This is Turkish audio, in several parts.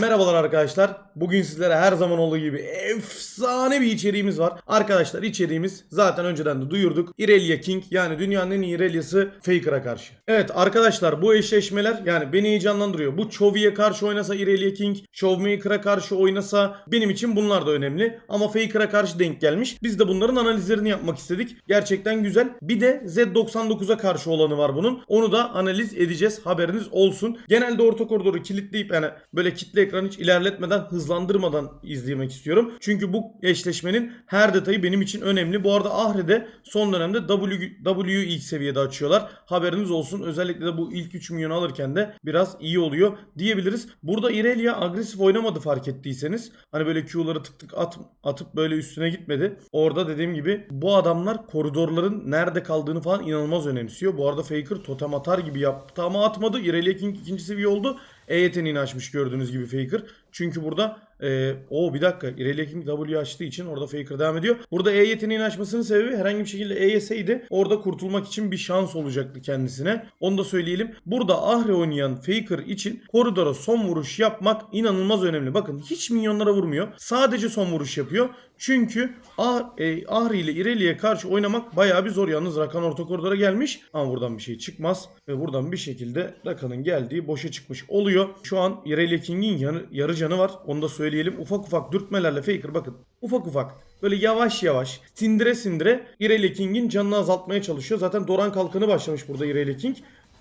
Merhabalar arkadaşlar. Bugün sizlere her zaman olduğu gibi efsane bir içeriğimiz var. Arkadaşlar içeriğimiz zaten önceden de duyurduk. Irelia King yani dünyanın en iyi Irelia'sı Faker'a karşı. Evet arkadaşlar bu eşleşmeler yani beni heyecanlandırıyor. Bu Chovey'e karşı oynasa Irelia King, Showmaker'a karşı oynasa benim için bunlar da önemli. Ama Faker'a karşı denk gelmiş. Biz de bunların analizlerini yapmak istedik. Gerçekten güzel. Bir de Z99'a karşı olanı var bunun. Onu da analiz edeceğiz. Haberiniz olsun. Genelde orta koridoru kilitleyip yani böyle kitle ekranı hiç ilerletmeden hızlandırmadan izlemek istiyorum. Çünkü bu eşleşmenin her detayı benim için önemli. Bu arada Ahre'de son dönemde W, W'yu ilk seviyede açıyorlar. Haberiniz olsun. Özellikle de bu ilk 3 milyonu alırken de biraz iyi oluyor diyebiliriz. Burada Irelia agresif oynamadı fark ettiyseniz. Hani böyle Q'ları tık tık at, atıp böyle üstüne gitmedi. Orada dediğim gibi bu adamlar koridorların nerede kaldığını falan inanılmaz önemsiyor. Bu arada Faker totem atar gibi yaptı ama atmadı. Irelia King ikinci seviye oldu. E yeteneğini açmış gördüğünüz gibi Faker. Çünkü burada e, o bir dakika King W açtığı için orada Faker devam ediyor. Burada E yeteneğini açmasının sebebi herhangi bir şekilde E yeseydi orada kurtulmak için bir şans olacaktı kendisine. Onu da söyleyelim. Burada Ahri oynayan Faker için koridora son vuruş yapmak inanılmaz önemli. Bakın hiç minyonlara vurmuyor. Sadece son vuruş yapıyor. Çünkü Ah, e, Ahri ile Irelia'ya karşı oynamak bayağı bir zor. Yalnız Rakan orta koridora gelmiş. Ama buradan bir şey çıkmaz. Ve buradan bir şekilde Rakan'ın geldiği boşa çıkmış oluyor. Şu an Irelia King'in yarı, yarı canı var. Onu da söyleyelim. Ufak ufak dürtmelerle Faker bakın. Ufak ufak. Böyle yavaş yavaş sindire sindire Irelia King'in canını azaltmaya çalışıyor. Zaten Doran kalkanı başlamış burada Irelia King.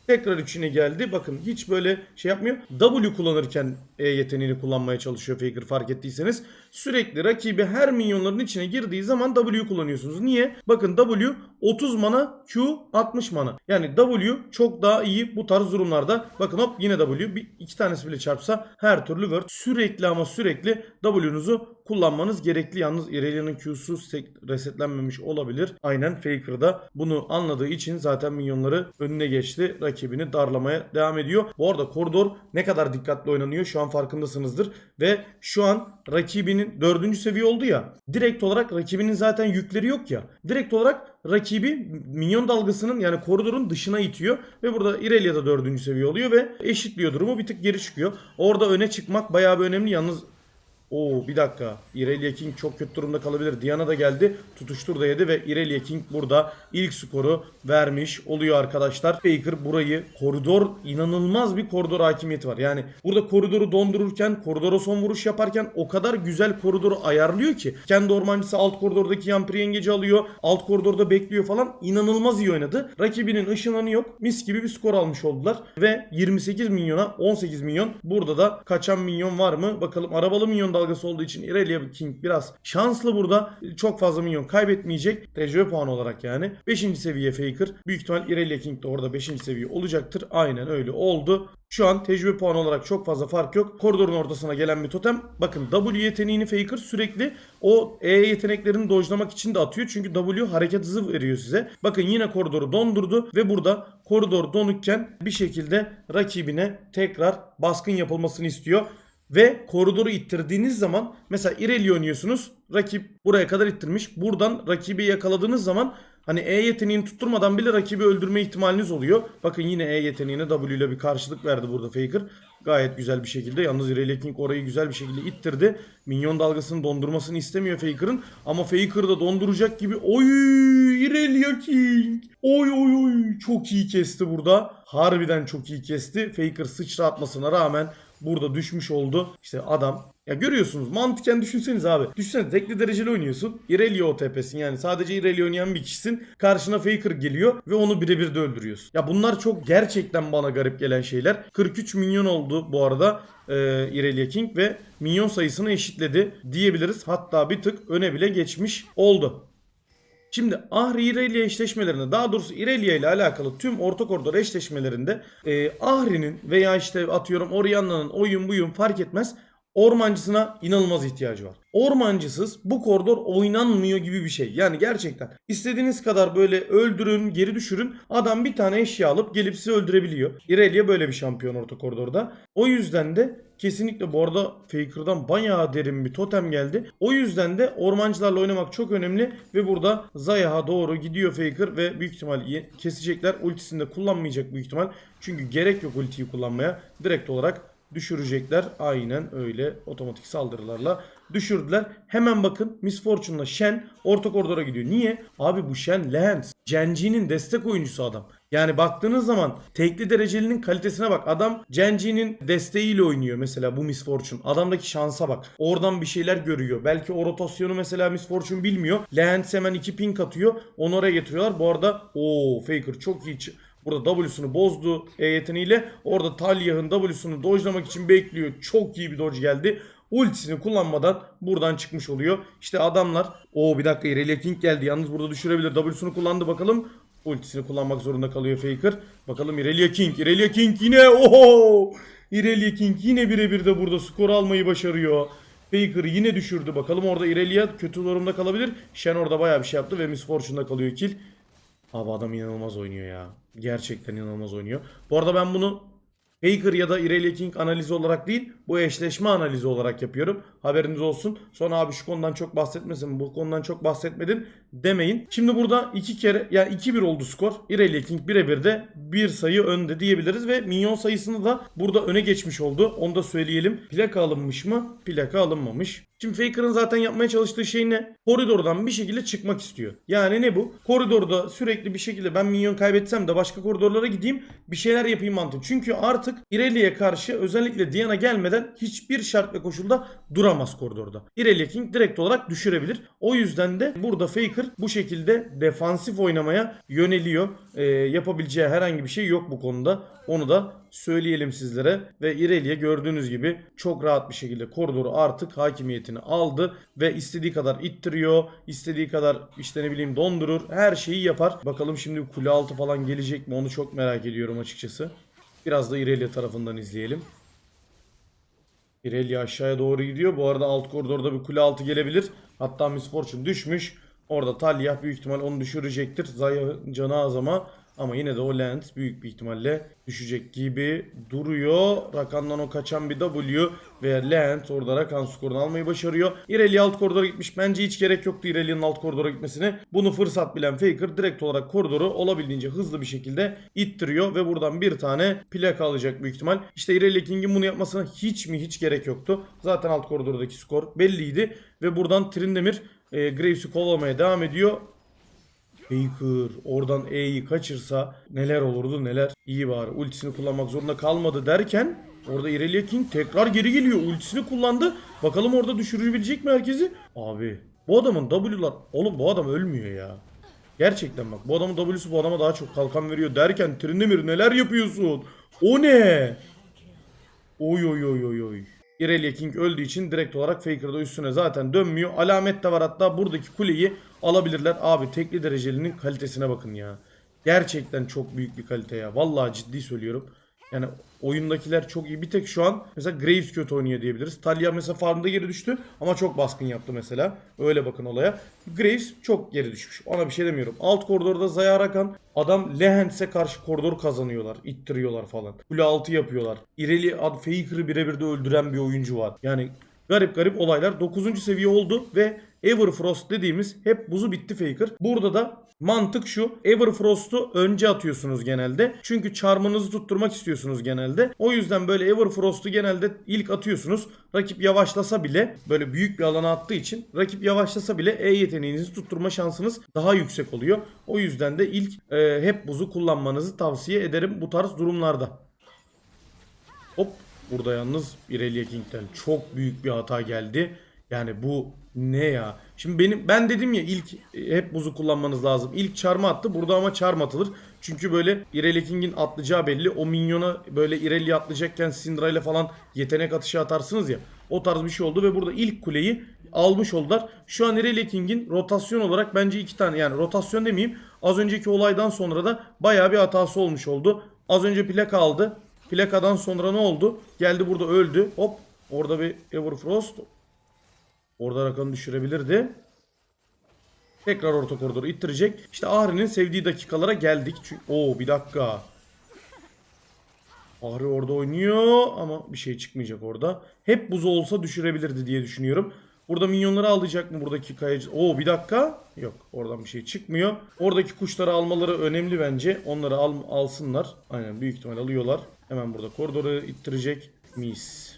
Tekrar içine geldi. Bakın hiç böyle şey yapmıyor. W kullanırken E yeteneğini kullanmaya çalışıyor Faker fark ettiyseniz. Sürekli rakibi her minyonların içine girdiği zaman W kullanıyorsunuz. Niye? Bakın W 30 mana, Q 60 mana. Yani W çok daha iyi bu tarz durumlarda. Bakın hop yine W. Bir, iki tanesi bile çarpsa her türlü word. Sürekli ama sürekli W'nuzu kullanmanız gerekli. Yalnız Irelia'nın Q'su resetlenmemiş olabilir. Aynen Faker bunu anladığı için zaten minyonları önüne geçti. Rakibini darlamaya devam ediyor. Bu arada koridor ne kadar dikkatli oynanıyor şu an farkındasınızdır. Ve şu an rakibinin dördüncü seviye oldu ya. Direkt olarak rakibinin zaten yükleri yok ya. Direkt olarak rakibi minyon dalgasının yani koridorun dışına itiyor. Ve burada Irelia da dördüncü seviye oluyor ve eşitliyor durumu bir tık geri çıkıyor. Orada öne çıkmak bayağı bir önemli. Yalnız Oo bir dakika. Irelia King çok kötü durumda kalabilir. Diana da geldi. Tutuştur da yedi ve Irelia King burada ilk skoru vermiş oluyor arkadaşlar. Faker burayı koridor inanılmaz bir koridor hakimiyeti var. Yani burada koridoru dondururken, koridora son vuruş yaparken o kadar güzel koridoru ayarlıyor ki. Kendi ormancısı alt koridordaki yampiri yengeci alıyor. Alt koridorda bekliyor falan. İnanılmaz iyi oynadı. Rakibinin ışınlanı yok. Mis gibi bir skor almış oldular. Ve 28 milyona 18 milyon. Burada da kaçan milyon var mı? Bakalım arabalı milyon dalgası olduğu için Irelia King biraz şanslı burada. Çok fazla milyon kaybetmeyecek. Tecrübe puanı olarak yani. 5. seviye Faker. Büyük ihtimal Irelia King de orada 5. seviye olacaktır. Aynen öyle oldu. Şu an tecrübe puanı olarak çok fazla fark yok. Koridorun ortasına gelen bir totem. Bakın W yeteneğini Faker sürekli o E yeteneklerini dojlamak için de atıyor. Çünkü W hareket hızı veriyor size. Bakın yine koridoru dondurdu ve burada koridor donukken bir şekilde rakibine tekrar baskın yapılmasını istiyor. Ve koridoru ittirdiğiniz zaman mesela Irelia oynuyorsunuz. Rakip buraya kadar ittirmiş. Buradan rakibi yakaladığınız zaman hani E yeteneğini tutturmadan bile rakibi öldürme ihtimaliniz oluyor. Bakın yine E yeteneğine W ile bir karşılık verdi burada Faker. Gayet güzel bir şekilde. Yalnız Irelia King orayı güzel bir şekilde ittirdi. Minyon dalgasının dondurmasını istemiyor Faker'ın. Ama Faker da donduracak gibi. Oy Irelia King. Oy oy oy. Çok iyi kesti burada. Harbiden çok iyi kesti. Faker sıçra atmasına rağmen burada düşmüş oldu. İşte adam ya görüyorsunuz mantıken düşünseniz abi. Düşünsene tekli dereceli oynuyorsun. Irelia OTP'sin yani sadece Irelia oynayan bir kişisin. Karşına Faker geliyor ve onu birebir de öldürüyorsun. Ya bunlar çok gerçekten bana garip gelen şeyler. 43 milyon oldu bu arada e, Irelia King ve milyon sayısını eşitledi diyebiliriz. Hatta bir tık öne bile geçmiş oldu. Şimdi Ahri Irelia eşleşmelerinde daha doğrusu Irelia ile alakalı tüm orta koridor eşleşmelerinde e, Ahri'nin veya işte atıyorum Orianna'nın oyun buyun fark etmez ormancısına inanılmaz ihtiyacı var. Ormancısız bu koridor oynanmıyor gibi bir şey. Yani gerçekten istediğiniz kadar böyle öldürün, geri düşürün. Adam bir tane eşya alıp gelip sizi öldürebiliyor. Irelia böyle bir şampiyon orta koridorda. O yüzden de kesinlikle bu arada Faker'dan bayağı derin bir totem geldi. O yüzden de ormancılarla oynamak çok önemli ve burada Zayah'a doğru gidiyor Faker ve büyük ihtimal kesecekler. Ultisini de kullanmayacak büyük ihtimal. Çünkü gerek yok ultiyi kullanmaya. Direkt olarak düşürecekler. Aynen öyle otomatik saldırılarla düşürdüler. Hemen bakın Miss Fortune'la Shen orta koridora gidiyor. Niye? Abi bu Shen Lens. Genji'nin destek oyuncusu adam. Yani baktığınız zaman tekli derecelinin kalitesine bak. Adam Genji'nin desteğiyle oynuyor mesela bu Miss Fortune. Adamdaki şansa bak. Oradan bir şeyler görüyor. Belki o rotasyonu mesela Miss Fortune bilmiyor. Lens hemen iki ping atıyor. Onu oraya getiriyorlar. Bu arada o Faker çok iyi. Burada W'sunu bozdu E yeteneğiyle. Orada Talyah'ın W'sunu dojlamak için bekliyor. Çok iyi bir dodge geldi. Ultisini kullanmadan buradan çıkmış oluyor. İşte adamlar o bir dakika Irelia King geldi. Yalnız burada düşürebilir. W'sunu kullandı bakalım. Ultisini kullanmak zorunda kalıyor Faker. Bakalım Irelia King. Irelia King yine oho! Irelia King yine birebir de burada skor almayı başarıyor. Faker yine düşürdü. Bakalım orada Irelia kötü durumda kalabilir. Shen orada bayağı bir şey yaptı ve Miss Fortune'da kalıyor kill. Abi adam inanılmaz oynuyor ya. Gerçekten inanılmaz oynuyor. Bu arada ben bunu Faker ya da Irelia King analizi olarak değil bu eşleşme analizi olarak yapıyorum. Haberiniz olsun. Sonra abi şu konudan çok bahsetmesin bu konudan çok bahsetmedin demeyin. Şimdi burada iki kere yani 2-1 oldu skor. Irelia King birebir de bir sayı önde diyebiliriz ve minyon sayısını da burada öne geçmiş oldu. Onu da söyleyelim. Plaka alınmış mı? Plaka alınmamış. Şimdi Faker'ın zaten yapmaya çalıştığı şey ne? Koridordan bir şekilde çıkmak istiyor. Yani ne bu? Koridorda sürekli bir şekilde ben minyon kaybetsem de başka koridorlara gideyim bir şeyler yapayım mantığı. Çünkü artık Irelia'ya karşı özellikle Diana gelmeden hiçbir şart ve koşulda duramaz koridorda. Irelia King direkt olarak düşürebilir. O yüzden de burada Faker bu şekilde defansif oynamaya yöneliyor. Ee, yapabileceği herhangi bir şey yok bu konuda. Onu da söyleyelim sizlere. Ve Irelia gördüğünüz gibi çok rahat bir şekilde koridoru artık hakimiyetini aldı. Ve istediği kadar ittiriyor. istediği kadar işte ne bileyim dondurur. Her şeyi yapar. Bakalım şimdi kule altı falan gelecek mi onu çok merak ediyorum açıkçası. Biraz da Irelia tarafından izleyelim. Irelia aşağıya doğru gidiyor. Bu arada alt koridorda bir kule altı gelebilir. Hatta Miss Fortune düşmüş. Orada Talyah büyük ihtimal onu düşürecektir. Zayah'ın canı az ama yine de o Lens büyük bir ihtimalle düşecek gibi duruyor. Rakan'dan o kaçan bir W ve Lens orada Rakan skorunu almayı başarıyor. Irelia alt koridora gitmiş. Bence hiç gerek yoktu Irelia'nın alt koridora gitmesine. Bunu fırsat bilen Faker direkt olarak koridoru olabildiğince hızlı bir şekilde ittiriyor ve buradan bir tane plaka alacak büyük ihtimal. İşte Irelia King'in bunu yapmasına hiç mi hiç gerek yoktu. Zaten alt koridordaki skor belliydi ve buradan Trindemir e, Graves'i kovalamaya devam ediyor. Faker oradan E'yi kaçırsa neler olurdu neler. İyi bari ultisini kullanmak zorunda kalmadı derken orada Irelia King tekrar geri geliyor. Ultisini kullandı. Bakalım orada düşürebilecek mi herkesi? Abi bu adamın W'lar oğlum bu adam ölmüyor ya. Gerçekten bak bu adamın W'su bu adama daha çok kalkan veriyor derken Trindamir neler yapıyorsun? O ne? Oy oy oy oy oy. Irelia King öldüğü için direkt olarak Faker'da üstüne zaten dönmüyor. Alamet de var hatta buradaki kuleyi alabilirler. Abi tekli derecelinin kalitesine bakın ya. Gerçekten çok büyük bir kalite ya. Vallahi ciddi söylüyorum. Yani oyundakiler çok iyi. Bir tek şu an mesela Graves kötü oynuyor diyebiliriz. Talia mesela farmda geri düştü ama çok baskın yaptı mesela. Öyle bakın olaya. Graves çok geri düşmüş. Ona bir şey demiyorum. Alt koridorda Zaya Rakan adam Lehentz'e karşı koridor kazanıyorlar. ittiriyorlar falan. Kule altı yapıyorlar. İreli ad Faker'ı birebir de öldüren bir oyuncu var. Yani garip garip olaylar. 9. seviye oldu ve Everfrost dediğimiz hep buzu bitti Faker. Burada da mantık şu. Everfrost'u önce atıyorsunuz genelde. Çünkü charm'ınızı tutturmak istiyorsunuz genelde. O yüzden böyle Everfrost'u genelde ilk atıyorsunuz. Rakip yavaşlasa bile böyle büyük bir alana attığı için rakip yavaşlasa bile E yeteneğinizi tutturma şansınız daha yüksek oluyor. O yüzden de ilk e, hep buzu kullanmanızı tavsiye ederim bu tarz durumlarda. Hop burada yalnız Irelia King'den çok büyük bir hata geldi. Yani bu ne ya? Şimdi benim ben dedim ya ilk hep buzu kullanmanız lazım. İlk çarmı attı. Burada ama çarm atılır. Çünkü böyle Irelia King'in atlayacağı belli. O minyona böyle Irelia atlayacakken Syndra ile falan yetenek atışı atarsınız ya. O tarz bir şey oldu ve burada ilk kuleyi almış oldular. Şu an Irelia King'in rotasyon olarak bence iki tane yani rotasyon demeyeyim. Az önceki olaydan sonra da bayağı bir hatası olmuş oldu. Az önce plaka aldı. Plakadan sonra ne oldu? Geldi burada öldü. Hop orada bir Everfrost. Orada rakamı düşürebilirdi. Tekrar orta koridoru ittirecek. İşte Ahri'nin sevdiği dakikalara geldik. Çünkü Oo bir dakika. Ahri orada oynuyor ama bir şey çıkmayacak orada. Hep buzu olsa düşürebilirdi diye düşünüyorum. Burada minyonları alacak mı buradaki kayıcı? Oo bir dakika. Yok oradan bir şey çıkmıyor. Oradaki kuşları almaları önemli bence. Onları al, alsınlar. Aynen büyük ihtimal alıyorlar. Hemen burada koridoru ittirecek. Mis.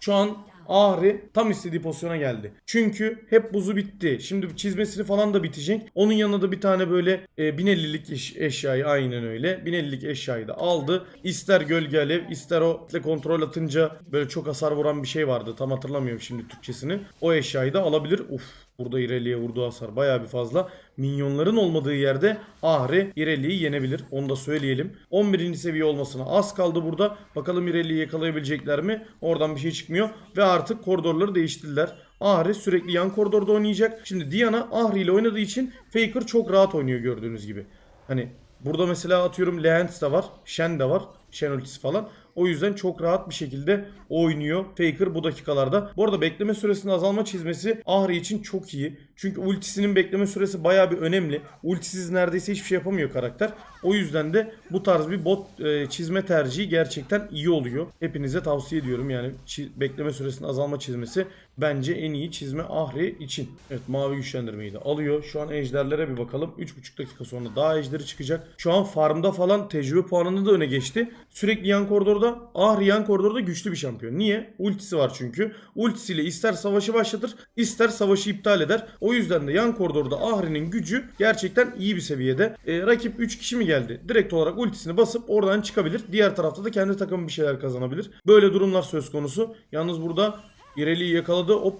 Şu an Ahri tam istediği pozisyona geldi. Çünkü hep buzu bitti. Şimdi çizmesini falan da bitecek. Onun yanına da bir tane böyle e, 1050'lik eş- eşyayı aynen öyle. 1050'lik eşyayı da aldı. İster gölge alev ister o kontrol atınca böyle çok hasar vuran bir şey vardı. Tam hatırlamıyorum şimdi Türkçesini. O eşyayı da alabilir. Uf Burada İreli'ye vurduğu hasar bayağı bir fazla. Minyonların olmadığı yerde Ahri İreli'yi yenebilir. Onu da söyleyelim. 11. seviye olmasına az kaldı burada. Bakalım İreli'yi yakalayabilecekler mi? Oradan bir şey çıkmıyor. Ve artık koridorları değiştirdiler. Ahri sürekli yan koridorda oynayacak. Şimdi Diana Ahri ile oynadığı için Faker çok rahat oynuyor gördüğünüz gibi. Hani burada mesela atıyorum Lehens de var. Shen de var. Shen ultisi falan. O yüzden çok rahat bir şekilde oynuyor Faker bu dakikalarda. Bu arada bekleme süresinin azalma çizmesi Ahri için çok iyi. Çünkü ultisinin bekleme süresi bayağı bir önemli. Ultisiz neredeyse hiçbir şey yapamıyor karakter. O yüzden de bu tarz bir bot e, çizme tercihi gerçekten iyi oluyor. Hepinize tavsiye ediyorum yani bekleme süresinin azalma çizmesi bence en iyi çizme Ahri için. Evet mavi güçlendirmeyi de alıyor. Şu an ejderlere bir bakalım. 3,5 dakika sonra daha ejderi çıkacak. Şu an farmda falan tecrübe puanında da öne geçti. Sürekli yan koridorda Ahri yan koridorda güçlü bir şampiyon. Niye? Ultisi var çünkü. Ultisiyle ister savaşı başlatır ister savaşı iptal eder. O yüzden de yan koridorda Ahri'nin gücü gerçekten iyi bir seviyede. E, rakip 3 kişi mi geldi? Direkt olarak ultisini basıp oradan çıkabilir. Diğer tarafta da kendi takımı bir şeyler kazanabilir. Böyle durumlar söz konusu. Yalnız burada İreli'yi yakaladı. Hop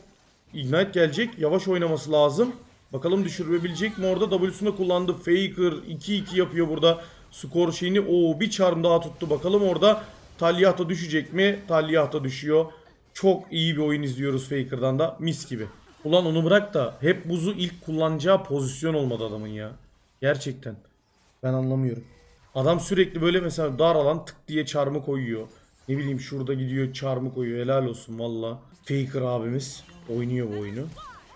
Ignite gelecek. Yavaş oynaması lazım. Bakalım düşürebilecek mi orada? W'sunu kullandı. Faker 2-2 yapıyor burada. Skor şeyini. Oo bir charm daha tuttu. Bakalım orada Talyahta düşecek mi? Talyahta düşüyor. Çok iyi bir oyun izliyoruz Faker'dan da. Mis gibi. Ulan onu bırak da hep buzu ilk kullanacağı pozisyon olmadı adamın ya. Gerçekten. Ben anlamıyorum. Adam sürekli böyle mesela dar alan tık diye çarmı koyuyor. Ne bileyim şurada gidiyor çarmı koyuyor. Helal olsun valla. Faker abimiz oynuyor bu oyunu.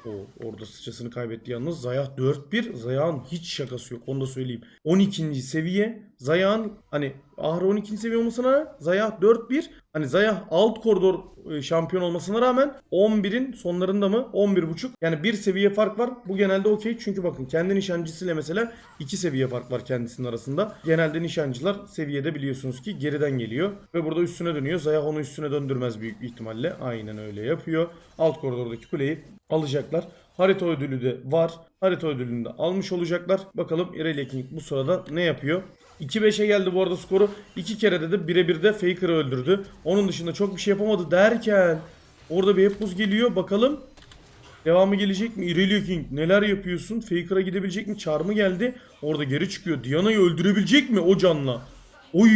O orada sıçrasını kaybetti yalnız. Zayah 4-1. Zayah'ın hiç şakası yok. Onu da söyleyeyim. 12. seviye. Zayah'ın hani Ahri 12. seviye olmasına Zayah 4-1. Hani Zayah alt koridor e, şampiyon olmasına rağmen 11'in sonlarında mı? 11.5. Yani bir seviye fark var. Bu genelde okey. Çünkü bakın kendi nişancısıyla mesela 2 seviye fark var kendisinin arasında. Genelde nişancılar seviyede biliyorsunuz ki geriden geliyor. Ve burada üstüne dönüyor. Zayah onu üstüne döndürmez büyük ihtimalle. Aynen öyle yapıyor. Alt koridordaki kuleyi alacaklar. Harita ödülü de var. Harita ödülünü de almış olacaklar. Bakalım Irelia King bu sırada ne yapıyor? 2-5'e geldi bu arada skoru. İki kere de de birebir de Faker'ı öldürdü. Onun dışında çok bir şey yapamadı derken orada bir hep buz geliyor. Bakalım devamı gelecek mi? Irelia King neler yapıyorsun? Faker'a gidebilecek mi? Çarmı geldi. Orada geri çıkıyor. Diana'yı öldürebilecek mi o canla? Oy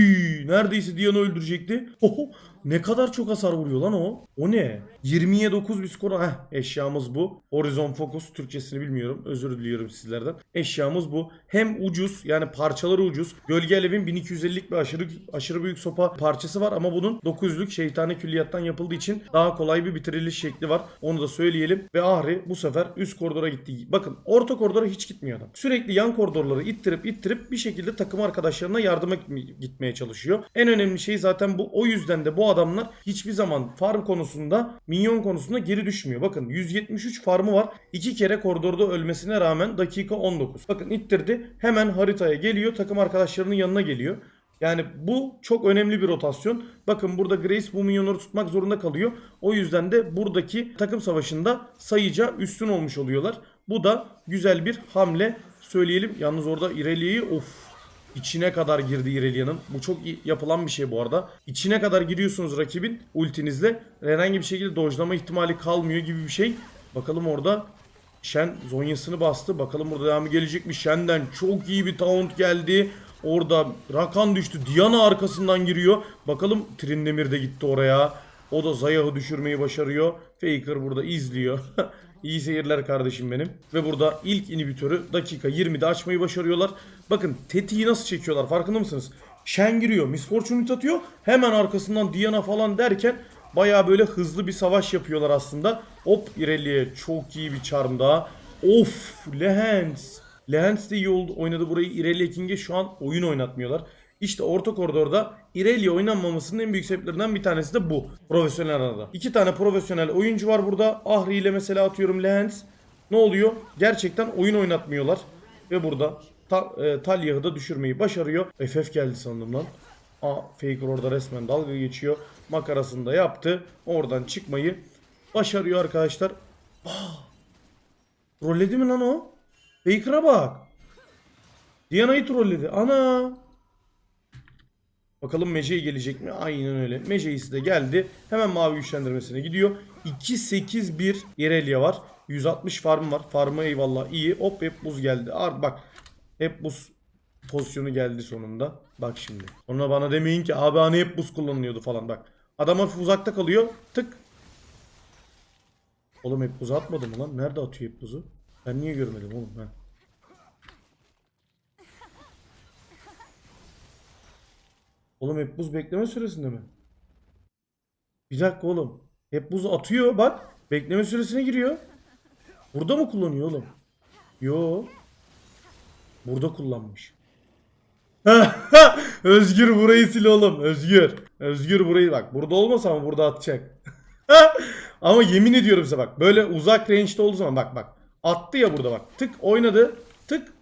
neredeyse Diana öldürecekti. Oho, ne kadar çok hasar vuruyor lan o. O ne? 20'ye 9 bir skor. Heh eşyamız bu. Horizon Focus Türkçesini bilmiyorum. Özür diliyorum sizlerden. Eşyamız bu. Hem ucuz yani parçaları ucuz. Gölge Alev'in 1250'lik bir aşırı aşırı büyük sopa parçası var ama bunun 900'lük şeytani külliyattan yapıldığı için daha kolay bir bitiriliş şekli var. Onu da söyleyelim. Ve Ahri bu sefer üst koridora gitti. Bakın orta koridora hiç gitmiyor adam. Sürekli yan koridorları ittirip ittirip bir şekilde takım arkadaşlarına yardıma gitmeye çalışıyor. En önemli şey zaten bu. O yüzden de bu adamlar hiçbir zaman farm konusunda, minyon konusunda geri düşmüyor. Bakın 173 farmı var. İki kere koridorda ölmesine rağmen dakika 19. Bakın ittirdi. Hemen haritaya geliyor. Takım arkadaşlarının yanına geliyor. Yani bu çok önemli bir rotasyon. Bakın burada Grace bu minyonları tutmak zorunda kalıyor. O yüzden de buradaki takım savaşında sayıca üstün olmuş oluyorlar. Bu da güzel bir hamle söyleyelim. Yalnız orada Irelia'yı of İçine kadar girdi Irelia'nın. Bu çok iyi yapılan bir şey bu arada. İçine kadar giriyorsunuz rakibin ultinizle. Herhangi bir şekilde dojlama ihtimali kalmıyor gibi bir şey. Bakalım orada Shen zonyasını bastı. Bakalım burada devamı gelecek mi? Shen'den çok iyi bir taunt geldi. Orada Rakan düştü. Diana arkasından giriyor. Bakalım Trindemir de gitti oraya. O da Zayah'ı düşürmeyi başarıyor. Faker burada izliyor. İyi seyirler kardeşim benim. Ve burada ilk inhibitörü dakika 20'de açmayı başarıyorlar. Bakın tetiği nasıl çekiyorlar farkında mısınız? Shen giriyor. Miss Fortune atıyor. Hemen arkasından Diana falan derken baya böyle hızlı bir savaş yapıyorlar aslında. Hop Irelia'ya çok iyi bir charm daha. Of Lehens. Lehens de iyi oldu. Oynadı burayı. Irelia King'e şu an oyun oynatmıyorlar. İşte orta koridorda Irelia oynanmamasının en büyük sebeplerinden bir tanesi de bu. Profesyonel arada. İki tane profesyonel oyuncu var burada. Ahri ile mesela atıyorum Lehens. Ne oluyor? Gerçekten oyun oynatmıyorlar. Ve burada ta, e, Talyah'ı da düşürmeyi başarıyor. FF geldi sandım lan. Aa Faker orada resmen dalga geçiyor. Makarasını da yaptı. Oradan çıkmayı başarıyor arkadaşlar. Aa! Trolledi mi lan o? Faker'a bak. Diana'yı trolledi. Ana. Bakalım Mece'ye gelecek mi? Aynen öyle. Mece'yisi de geldi. Hemen mavi güçlendirmesine gidiyor. 2-8-1 Irelia var. 160 farm var. Farm'a eyvallah iyi. Hop hep buz geldi. Ar bak. Hep buz pozisyonu geldi sonunda. Bak şimdi. Sonra bana demeyin ki abi hani hep buz kullanılıyordu falan bak. Adam hafif uzakta kalıyor. Tık. Oğlum hep buzu atmadı mı lan? Nerede atıyor hep buzu? Ben niye görmedim oğlum? Ha. Oğlum hep buz bekleme süresinde mi? Bir dakika oğlum. Hep buz atıyor bak. Bekleme süresine giriyor. Burada mı kullanıyor oğlum? Yo. Burada kullanmış. Özgür burayı sil oğlum. Özgür. Özgür burayı bak. Burada olmasa ama burada atacak. ama yemin ediyorum size bak. Böyle uzak range'de olduğu zaman bak bak. Attı ya burada bak. Tık oynadı. Tık.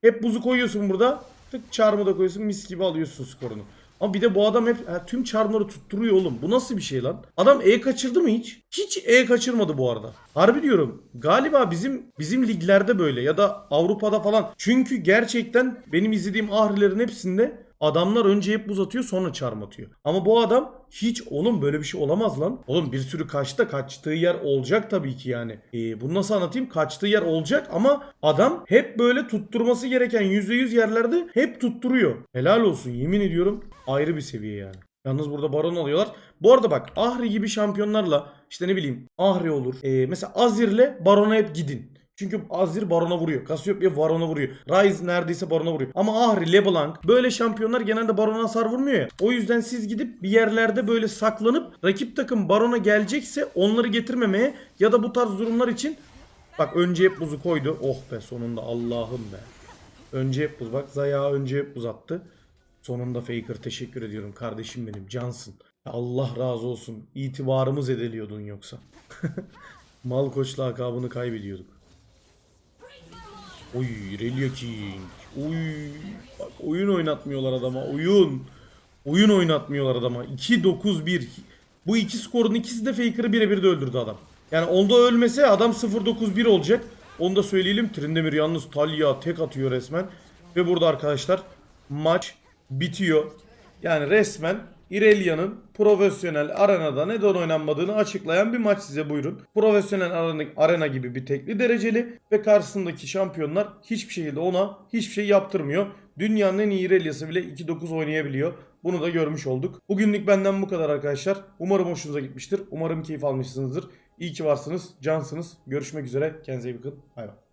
Hep buzu koyuyorsun burada. Tık çarmı da koyuyorsun. Mis gibi alıyorsun skorunu. Ama bir de bu adam hep ha, tüm çarmları tutturuyor oğlum. Bu nasıl bir şey lan? Adam E kaçırdı mı hiç? Hiç E kaçırmadı bu arada. Harbi diyorum. Galiba bizim bizim liglerde böyle ya da Avrupa'da falan. Çünkü gerçekten benim izlediğim ahrilerin hepsinde adamlar önce hep buz atıyor sonra çarm atıyor. Ama bu adam hiç oğlum böyle bir şey olamaz lan. Oğlum bir sürü kaçta kaçtığı yer olacak tabii ki yani. Ee, bunu nasıl anlatayım? Kaçtığı yer olacak ama adam hep böyle tutturması gereken %100 yerlerde hep tutturuyor. Helal olsun yemin ediyorum ayrı bir seviye yani. Yalnız burada baron alıyorlar. Bu arada bak Ahri gibi şampiyonlarla işte ne bileyim Ahri olur. Ee, mesela Azir'le barona hep gidin. Çünkü Azir barona vuruyor. Cassiopeia barona vuruyor. Ryze neredeyse barona vuruyor. Ama Ahri, LeBlanc böyle şampiyonlar genelde barona hasar vurmuyor ya. O yüzden siz gidip bir yerlerde böyle saklanıp rakip takım barona gelecekse onları getirmemeye ya da bu tarz durumlar için bak önce hep buzu koydu. Oh be sonunda Allah'ım be. Önce hep buz bak Zaya önce hep buz attı. Sonunda Faker teşekkür ediyorum kardeşim benim cansın. Allah razı olsun. İtibarımız ediliyordun yoksa. Mal koç lakabını kaybediyorduk. Oy Relia King. Oy. Bak oyun oynatmıyorlar adama. Oyun. Oyun oynatmıyorlar adama. 2-9-1. Bu iki skorun ikisi de Faker'ı birebir de öldürdü adam. Yani onda ölmese adam 0-9-1 olacak. Onu da söyleyelim. Trindemir yalnız Talia tek atıyor resmen. Ve burada arkadaşlar maç bitiyor. Yani resmen İrelia'nın profesyonel arenada neden oynanmadığını açıklayan bir maç size buyurun. Profesyonel arena, arena gibi bir tekli dereceli ve karşısındaki şampiyonlar hiçbir şekilde ona hiçbir şey yaptırmıyor. Dünyanın en iyi İrelia'sı bile 2-9 oynayabiliyor. Bunu da görmüş olduk. Bugünlük benden bu kadar arkadaşlar. Umarım hoşunuza gitmiştir. Umarım keyif almışsınızdır. İyi ki varsınız, cansınız. Görüşmek üzere. Kendinize iyi bakın. Bay bay.